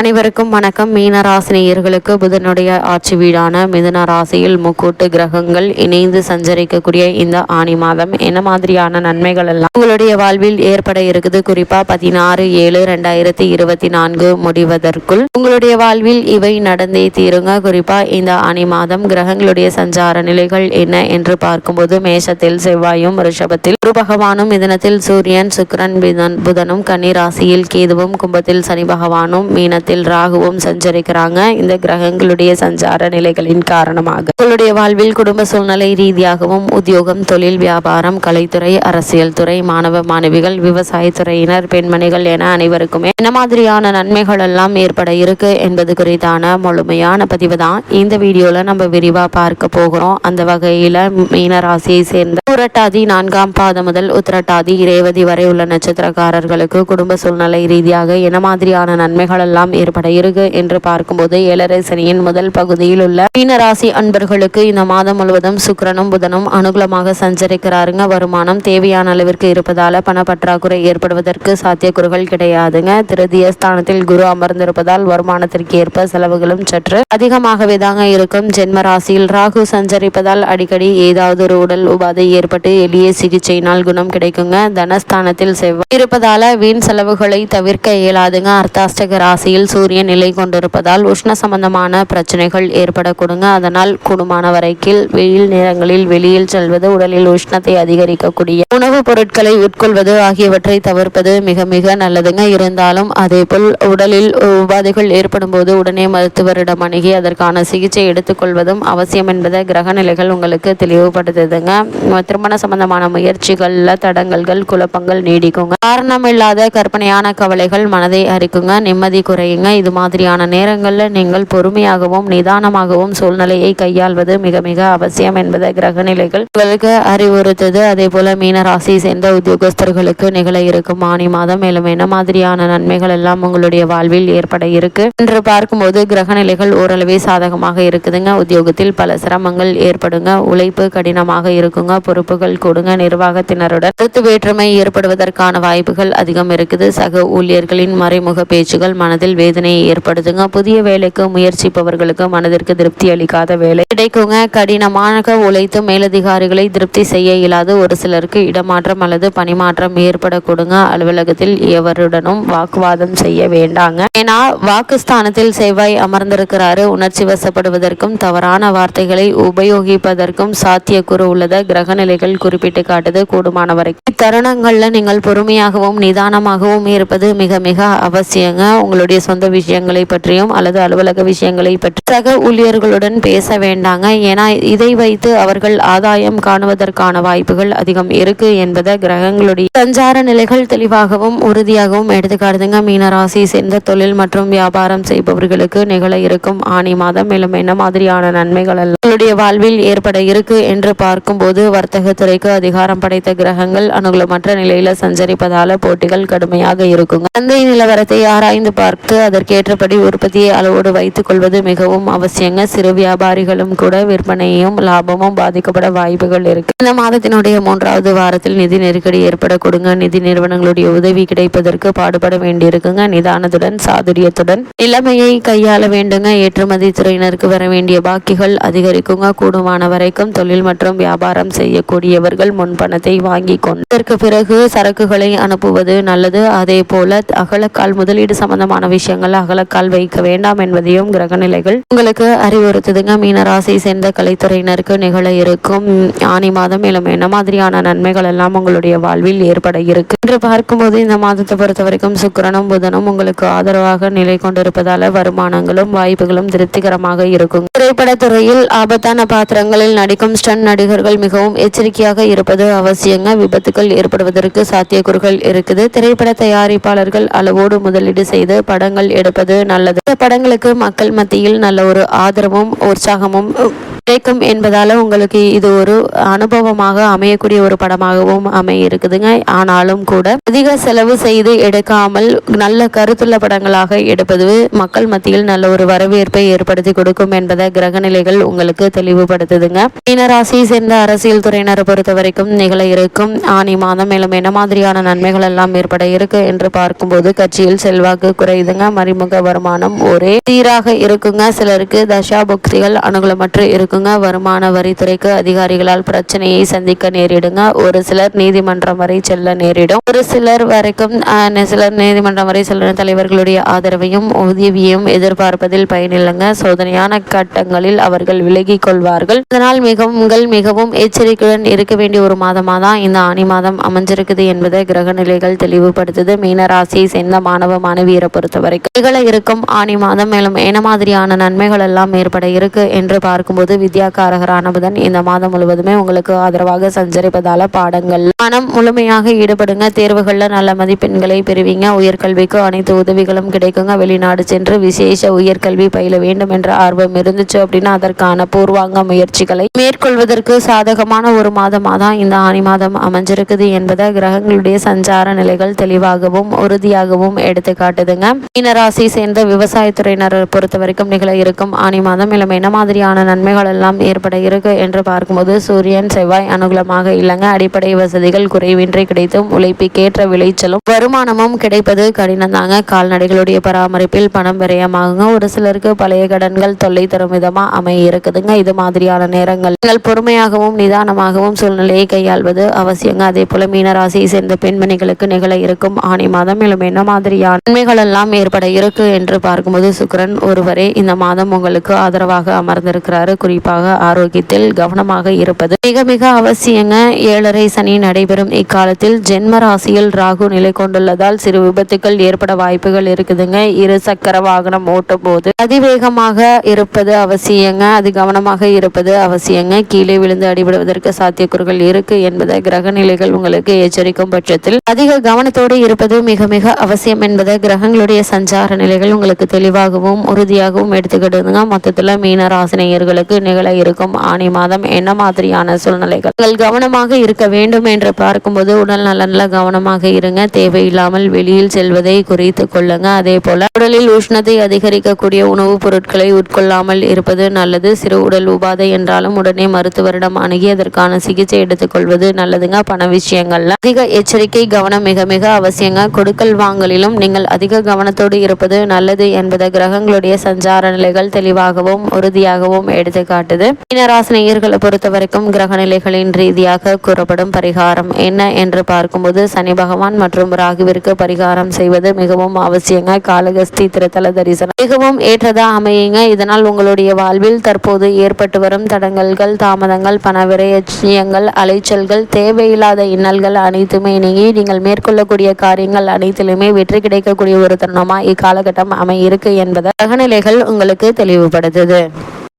அனைவருக்கும் வணக்கம். மீன ராசினியர்களுக்கு புதனுடைய ஆட்சி வீடான மிதுன ராசியில் முக்கூட்டு கிரகங்கள் இணைந்து சஞ்சரிக்கக்கூடிய இந்த ஆணி மாதம் என்ன மாதிரியான நன்மைகள் எல்லாம் உங்களுடைய வாழ்வில் ஏற்பட இருக்குது? குறிப்பா பதினாறு ஏழு ரெண்டாயிரத்தி இருபத்தி நான்கு முடிவதற்குள் உங்களுடைய வாழ்வில் இவை நடந்தே தீருங்க. குறிப்பா இந்த ஆணி மாதம் கிரகங்களுடைய சஞ்சார நிலைகள் என்ன என்று பார்க்கும்போது மேஷத்தில் செவ்வாயும் ரிஷபத்தில் குரு பகவானும் மிதனத்தில் சூரியன் சுக்கிரன் புதனும் கன்னி ராசியில் கேதுவும் கும்பத்தில் சனி பகவானும் மீனத்தில் ராகுவும் சஞ்சரிக்கிறாங்க. இந்த கிரகங்களுடைய சஞ்சார நிலைகளின் காரணமாக. உங்களுடைய வாழ்வில் குடும்ப சூழ்நிலை ரீதியாகவும் உத்தியோகம் தொழில் வியாபாரம் கலைத்துறை அரசியல் துறை மாணவ மாணவிகள் விவசாயத்துறையினர் பெண்மணிகள் என அனைவருக்குமே என்ன மாதிரியான நன்மைகள் எல்லாம் ஏற்பட இருக்கு என்பது குறித்தான முழுமையான பதிவு தான். இந்த வீடியோல நம்ம விரிவா பார்க்க போகிறோம். அந்த வகையில மீன ராசியை சேர்ந்த புரட்டாதி நான்காம் பாதம் முதல் உத்திரட்டாதி ரேவதி வரை உள்ள நட்சத்திரக்காரர்களுக்கு குடும்ப சூழ்நிலை ரீதியாக என்ன மாதிரியான நன்மைகள் எல்லாம் ஏற்பட இருக்கு என்று பார்க்கும்போது ஏழரை சனியின் முதல் பகுதியில் உள்ள மீன ராசி அன்பர்களுக்கு இந்த மாதம் முழுவதும் சுக்கரனும் புதனும் அனுகூலமாக சஞ்சரிக்கிறாருங்க. வருமானம் தேவையான அளவிற்கு இருப்பதால பணப்பற்றாக்குறை ஏற்படுவதற்கு சாத்தியக்கூறுகள் கிடையாதுங்க. திருதிய ஸ்தானத்தில் குரு அமர்ந்திருப்பதால் வருமானத்திற்கு ஏற்ப செலவுகளும் சற்று அதிகமாகவே தாங்க இருக்கும். ஜென்ம ராசியில் ராகு சஞ்சரிப்பதால் அடிக்கடி ஏதாவது ஒரு உடல் உபாதை ஏற்பட்டு எளிய சிகிச்சையினால் குணம் கிடைக்குங்க. தனஸ்தானத்தில் செவ்வாய் இருப்பதால வீண் செலவுகளை தவிர்க்க இயலாதுங்க. அர்த்தாஷ்டக ராசியில் சூரியன் நிலை கொண்டிருப்பதால் உஷ்ண சம்பந்தமான பிரச்சனைகள் ஏற்படக்கூடுங்க அதனால் கூடுமான வரைக்கில் வெயில் நேரங்களில் வெளியில் செல்வது உடலில் உஷ்ணத்தை அதிகரிக்கக்கூடிய உணவுப் பொருட்களை உட்கொள்வது ஆகியவற்றை தவிர்ப்பது மிக மிக நல்லதுங்க. இருந்தாலும் அதேபோல் உடலில் உபாதைகள் ஏற்படும் போது உடனே மருத்துவரிடம் அணுகி அதற்கான சிகிச்சை எடுத்துக்கொள்வதும் அவசியம் என்பதை கிரக நிலைகள் உங்களுக்கு தெளிவுபடுத்துதுங்க. திருமண சம்பந்தமான முயற்சிகள்ல தடங்கல்கள் குழப்பங்கள் நீடிக்குங்க. காரணமில்லாத கற்பனையான கவலைகள் மனதை அரிக்குங்க. நிம்மதி செய்யுங்க. இது மாதிரியான நேரங்களில் நீங்கள் பொறுமையாகவும் நிதானமாகவும் சூழ்நிலையை கையாள்வது மிக மிக அவசியம் என்பதை கிரக நிலைகள் உங்களுக்கு அறிவுறுத்தது. அதே போல மீனராசியை சேர்ந்த உத்தியோகஸ்தர்களுக்கு நிகழ இருக்கும் ஆணி மாதம் மேலும் என்ன மாதிரியான நன்மைகள் எல்லாம் உங்களுடைய வாழ்வில் ஏற்பட இருக்கு என்று பார்க்கும்போது கிரக நிலைகள் ஓரளவே சாதகமாக இருக்குதுங்க. உத்தியோகத்தில் பல சிரமங்கள் ஏற்படுங்க. உழைப்பு கடினமாக இருக்குங்க. பொறுப்புகள் கொடுங்க. நிர்வாகத்தினருடன் கருத்து வேற்றுமை ஏற்படுவதற்கான வாய்ப்புகள் அதிகம் இருக்குது. சக ஊழியர்களின் மறைமுக பேச்சுகள் மனதில் வேதனையை ஏற்படுத்துங்க புதிய வேலைக்கு முயற்சிப்பவர்களுக்கு மனதிற்கு திருப்தி அளிக்காத வேலை. கிடைக்குங்க. கடினமாக உழைத்து மேலதிகாரிகளை திருப்தி செய்ய இயலாது. ஒரு சிலருக்கு இடமாற்றம் அல்லது பணிமாற்றம் ஏற்படக்கூடுங்க. அலுவலகத்தில் எவருடனும் வாக்குவாதம் செய்ய வேண்டாங்க. ஏன்னா வாக்குஸ்தானத்தில் செவ்வாய் அமர்ந்திருக்கிறாரு. உணர்ச்சி வசப்படுவதற்கும் தவறான வார்த்தைகளை உபயோகிப்பதற்கும் சாத்தியக்கூறு உள்ளத கிரக நிலைகள் குறிப்பிட்டு காட்டுது கூடுமான வரைக்கும் இத்தருணங்கள்ல நீங்கள் பொறுமையாகவும் நிதானமாகவும் இருப்பது மிக மிக அவசியங்க. உங்களுடைய சொந்த விஷயங்களை பற்றியும் அல்லது அலுவலக விஷயங்களை பற்றி சக ஊழியர்களுடன் பேச வேண்டாங்க. ஏன்னா இதை வைத்து அவர்கள் ஆதாயம் காணுவதற்கான வாய்ப்புகள் அதிகம் இருக்கு என்பதை கிரகங்களுடைய சஞ்சார நிலைகள் தெளிவாகவும் உறுதியாகவும் எடுத்துக்காட்டுதுங்க. மீனராசி சேர்ந்த தொழில் மற்றும் வியாபாரம் செய்பவர்களுக்கு நிகழ இருக்கும் ஆணி மாதம். மேலும் என்ன மாதிரியான நன்மைகள் எல்லாம் உங்களுடைய வாழ்வில் ஏற்பட இருக்கு என்று பார்க்கும்போது வர்த்தக துறைக்கு அதிகாரம் படைத்த கிரகங்கள் அனுகூலமற்ற நிலையில சஞ்சரிப்பதால போட்டிகள் கடுமையாக இருக்குங்க. சந்தை நிலவரத்தை ஆராய்ந்து பார்த்து அதற்கேற்றபடி உற்பத்தியை அளவோடு வைத்துக் கொள்வது மிகவும் அவசியங்க. சிறு வியாபாரிகளும் கூட விற்பனையும் லாபமும் பாதிக்கப்பட வாய்ப்புகள் இருக்கு. இந்த மாதத்தினுடைய மூன்றாவது வாரத்தில் நிதி நெருக்கடி ஏற்பட கொடுங்க. நிதி நிறுவனங்களுடைய உதவி கிடைப்பதற்கு பாடுபட வேண்டியிருக்குங்க. நிதானத்துடன் சாதுரியத்துடன் நிலைமையை கையாள வேண்டுங்க. ஏற்றுமதி துறையினருக்கு வர வேண்டிய பாக்கிகள் அதிகரிக்குங்க. கூடுமான வரைக்கும் தொழில் மற்றும் வியாபாரம் செய்யக்கூடியவர்கள் முன்பணத்தை வாங்கி கொண்டு இதற்கு பிறகு சரக்குகளை அனுப்புவது நல்லது. அதே போல அகலக்கால் முதலீடு சம்பந்தமான விஷயம் விஷயங்கள் அகலக்கால் வைக்க வேண்டாம் என்பதையும் கிரகநிலைகள் உங்களுக்கு அறிவுறுத்துதுங்க. மீனராசி சேர்ந்த கலைத்துறையினருக்கு நிகழ இருக்கும் ஆனி மாதம் மேலும் என்ன மாதிரியான நன்மைகள் எல்லாம் உங்களுடைய வாழ்வில் ஏற்பட இருக்கு? என்று பார்க்கும்போது இந்த மாதத்தை பொறுத்த வரைக்கும் சுக்கிரனும் புதனும் உங்களுக்கு ஆதரவாக நிலை கொண்டிருப்பதால வருமானங்களும் வாய்ப்புகளும் திருப்திகரமாக இருக்கும். திரைப்படத்துறையில் ஆபத்தான பாத்திரங்களில் நடிக்கும் ஸ்டன் நடிகர்கள் மிகவும் எச்சரிக்கையாக இருப்பது அவசியங்க. விபத்துகள் ஏற்படுவதற்கு சாத்தியக்கூறுகள் இருக்குது. திரைப்பட தயாரிப்பாளர்கள் அளவோடு முதலீடு செய்து படங்கள் எடுப்பது நல்லது. இந்த படங்களுக்கு மக்கள் மத்தியில் நல்ல ஒரு ஆதரவும் உற்சாகமும் கிடைக்கும் என்பதால் உங்களுக்கு இது ஒரு அனுபவமாக அமையக்கூடிய ஒரு படமாகவும் அமைய இருக்குதுங்க ஆனாலும் கூட அதிக செலவு செய்து எடுக்காமல் நல்ல கருத்துள்ள படங்களாக எடுப்பது மக்கள் மத்தியில் நல்ல ஒரு வரவேற்பை ஏற்படுத்தி கொடுக்கும் என்பதை கிரகநிலைகள் உங்களுக்கு தெளிவுபடுத்துதுங்க. மீனராசியை சேர்ந்த அரசியல் துறையினரை பொறுத்த வரைக்கும் நிகழ இருக்கும் ஆணி மாதம் மேலும் என்ன மாதிரியான நன்மைகள் எல்லாம் ஏற்பட இருக்கு என்று பார்க்கும்போது கட்சியில் செல்வாக்கு குறையுதுங்க. மறைமுக வருமானம் ஒரே சீராக இருக்குங்க. சிலருக்கு தசா புக்திகள் அனுகூலமற்று இருக்குங்க வருமான வரித்துறைக்கு அதிகாரிகளால் பிரச்சனையை சந்திக்க நேரிடுங்க. ஒரு சிலர் நீதிமன்றம் வரை செல்ல நேரிடும். ஒரு சிலர் வரைக்கும் சிலர் நீதிமன்றம் வரை செல்ல தலைவர்களுடைய ஆதரவையும் உதவியையும் எதிர்பார்ப்பதில் பயனில்லைங்க சோதனையான கட்டங்களில் அவர்கள் விலகி கொள்வார்கள். இதனால் மிகவும் உங்கள் மிகவும் எச்சரிக்கையுடன் இருக்க வேண்டிய ஒரு மாதமாக தான் இந்த ஆணி மாதம் அமைஞ்சிருக்குது என்பதை கிரக நிலைகள் தெளிவுபடுத்துது. மீனராசியை சேர்ந்த மாணவ மாணவியரை பொறுத்த வரைக்கும் நிகழ இருக்கும் ஆணி மாதம் மேலும் என்ன மாதிரியான நன்மைகள் எல்லாம் ஏற்பட இருக்கு என்று பார்க்கும்போது வித்யாகாரகரான புதன் இந்த மாதம் முழுவதுமே உங்களுக்கு ஆதரவாக சஞ்சரிப்பதால பாடங்கள். மனம் முழுமையாக ஈடுபடுங்க. தேர்வுகளில் நல்ல மதிப்பெண்களை பெறுவீங்க. உயர்கல்விக்கு அனைத்து உதவிகளும் கிடைக்குங்க. வெளிநாடு சென்று விசேஷ உயர்கல்வி பயில வேண்டும் என்ற ஆர்வம் இருந்துச்சு அப்படின்னா அதற்கான பூர்வாங்க முயற்சிகளை மேற்கொள்வதற்கு சாதகமான ஒரு மாதமாக தான் இந்த ஆணி மாதம் அமைஞ்சிருக்குது என்பதை கிரகங்களுடைய சஞ்சார நிலைகள் தெளிவாகவும் உறுதியாகவும் எடுத்து காட்டுதுங்க. மீனராசி சேர்ந்த விவசாயத்துறையினர் பொறுத்த வரைக்கும் நிகழ இருக்கும் ஆணி மாதம் மேலும் என்ன மாதிரியான நன்மைகள் எல்லாம் ஏற்பட இருக்கு என்று பார்க்கும்போது சூரியன் செவ்வாய் அனுகூலமாக இல்லைங்க. அடிப்படை வசதிகள் குறைவின்றி கிடைத்தும் உழைப்புக்கேற்ற விளைச்சலும் வருமானமும் கிடைப்பது கடினம் தாங்க கால்நடைகளுடைய பராமரிப்பில் பணம் விரயமாகுங்க. ஒரு சிலருக்கு பழைய கடன்கள் தொல்லை தரும் விதமா அமைய இருக்குதுங்க. இது மாதிரியான நேரங்கள் நீங்கள் பொறுமையாகவும் நிதானமாகவும் சூழ்நிலையை கையாள்வது அவசியங்க. அதே போல மீனராசியை சேர்ந்த பெண்மணிகளுக்கு நிகழ இருக்கும் ஆணி மாதம் மேலும் என்ன மாதிரியான நன்மைகள் எல்லாம் ஏற்பட இருக்கு என்று பார்க்கும்போது சுக்கிரன் ஒருவரே. இந்த மாதம் உங்களுக்கு ஆதரவாக அமர்ந்திருக்கிறாரு. குறிப்பாக ஆரோக்கியத்தில் கவனமாக இருப்பது. மிக மிக அவசியங்க ஏழரை சனி நடைபெறும் இக்காலத்தில் ஜென்ம ராசியில் ராகு நிலை கொண்டுள்ளதால் சிறு விபத்துக்கள் ஏற்பட வாய்ப்புகள் இருக்குதுங்க. இரு சக்கர வாகனம் ஓட்டும் போது அதிவேகமாக இருப்பது அவசியங்க அது கவனமாக இருப்பது அவசியங்க. கீழே விழுந்து அடிபடுவதற்கு சாத்தியக்கூறுகள் இருக்கு என்பதை கிரக நிலைகள் உங்களுக்கு எச்சரிக்கும் பட்சத்தில். அதிக கவனத்தோடு இருப்பது மிக மிக அவசியம் என்பதை கிரகங்களுடைய சஞ்சார நிலைகள் உங்களுக்கு தெளிவாகவும் உறுதியாகவும் எடுத்துக்கிட்டுங்க மொத்தத்தில் மீன ராசினியர்களுக்கு நிகழ இருக்கும் ஆணி மாதம் என்ன மாதிரியான சூழ்நிலைகள்? நீங்கள் கவனமாக இருக்க வேண்டும் என்று பார்க்கும்போது உடல் நலன்ல கவனமாக இருங்க. தேவையில்லாமல் வெளியில் செல்வதை குறைத்து கொள்ளுங்க. அதே போல உடலில் உஷ்ணத்தை அதிகரிக்கக்கூடிய உணவுப் பொருட்களை உட்கொள்ளாமல் இருப்பது நல்லது. சிறு உடல் உபாதை என்றாலும் உடனே மருத்துவரிடம் அணுகி அதற்கான சிகிச்சை எடுத்துக்கொள்வது நல்லதுங்க. பண விஷயங்கள்ல அதிக எச்சரிக்கை கவனம் மிக மிக அவசியங்க. கொடுக்கல் வாங்கலிலும் நீங்கள் அதிக கவனத்தோடு இருப்பது நல்லது என்பதை கிரகங்களுடைய சஞ்சார நிலைகள் தெளிவாகவும் உறுதியாகவும் எடுத்துக்க காட்டுது. மீனராசினியர்களை பொறுத்த வரைக்கும் கிரக நிலைகளின் ரீதியாக கூறப்படும் பரிகாரம் என்ன என்று பார்க்கும்போது சனி பகவான் மற்றும் ராகுவிற்கு பரிகாரம் செய்வது மிகவும் அவசியங்க. காலகஸ்தி திருத்தல தரிசனம் மிகவும் ஏற்றதா அமையுங்க. இதனால் உங்களுடைய வாழ்வில் தற்போது ஏற்பட்டு வரும் தடங்கல்கள் தாமதங்கள் பண விரயச்சியங்கள் அலைச்சல்கள் தேவையில்லாத இன்னல்கள் அனைத்துமே நீங்கி நீங்கள் மேற்கொள்ளக்கூடிய காரியங்கள் அனைத்திலுமே வெற்றி கிடைக்கக்கூடிய ஒரு தருணமா இக்காலகட்டம் அமையிருக்கு என்பதை கிரகநிலைகள் உங்களுக்கு தெளிவுபடுத்துது.